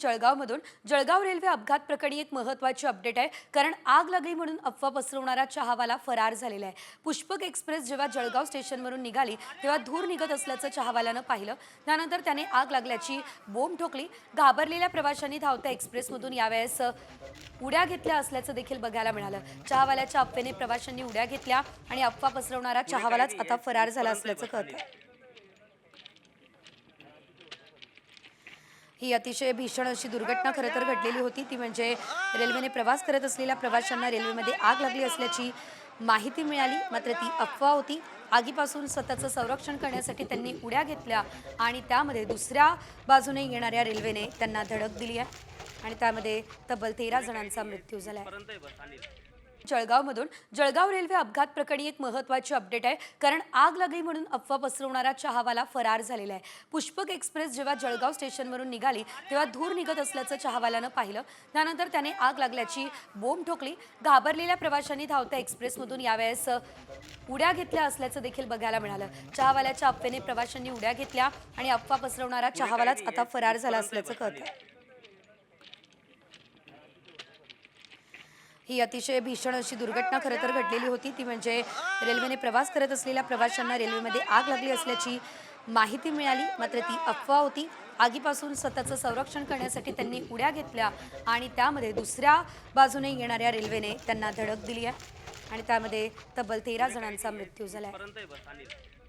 जळगावमधून. Jalgaon railway अपघात प्रकरणी एक महत्त्वाची अपडेट आहे कारण आग लागली म्हणून अफवा पसरवणारा चहावाला फरार झालेला आहे. पुष्पक एक्सप्रेस जेव्हा जळगाव स्टेशनवरून निघाली तेव्हा धूर निघत असल्याचं चहावाल्यानं पाहिलं. त्यानंतर त्याने आग लागल्याची बोंब ठोकली. घाबरलेल्या प्रवाशांनी धावत्या एक्सप्रेसमधून यावेळेस उड्या घेतल्या असल्याचं देखील बघायला मिळालं. चहावाल्याच्या अफवेने प्रवाशांनी उड्या घेतल्या आणि अफवा पसरवणारा चहावालाच आता फरार झाला असल्याचं कळतं. ही अतिशय भीषण अशी दुर्घटना खरं तर घडलेली होती. ती म्हणजे रेल्वेने प्रवास करत असलेल्या प्रवाशांना रेल्वेमध्ये आग लागली असल्याची माहिती मिळाली. मात्र ती अफवा होती. आगीपासून स्वतःचं संरक्षण करण्यासाठी त्यांनी उड्या घेतल्या आणि त्यामध्ये दुसऱ्या बाजूने येणाऱ्या रेल्वेने त्यांना धडक दिली आहे. आणि त्यामध्ये तब्बल तेरा जणांचा मृत्यू झाला आहे. जळगावमधून. जळगाव रेल्वे अपघात प्रकरणी एक महत्त्वाची अपडेट आहे. कारण आग लागली म्हणून अफवा पसरवणारा चहावाला फरार झालेला आहे. पुष्पक एक्सप्रेस जेव्हा जळगाव स्टेशनवरून निघाली तेव्हा धूर निघत असल्याचं चहावाल्यानं पाहिलं. त्यानंतर त्याने आग लागल्याची बोंब ठोकली. घाबरलेल्या प्रवाशांनी धावत्या एक्सप्रेसमधून यावेळेस उड्या घेतल्या असल्याचं देखील बघायला मिळालं. चहावाल्याच्या अफवेने प्रवाशांनी उड्या घेतल्या आणि अफवा पसरवणारा चहावालाच आता फरार झाला असल्याचं कळतं. ही अतिशय भीषण अशी दुर्घटना खरं तर घडलेली होती. ती म्हणजे रेल्वेने प्रवास करत असलेल्या प्रवाशांना रेल्वेमध्ये आग लागली असल्याची माहिती मिळाली. मात्र ती अफवा होती. आगीपासून स्वतःचं संरक्षण करण्यासाठी त्यांनी उड्या घेतल्या आणि त्यामध्ये दुसऱ्या बाजूने येणाऱ्या रेल्वेने त्यांना धडक दिली आहे. आणि त्यामध्ये तब्बल तेरा जणांचा मृत्यू झाला आहे.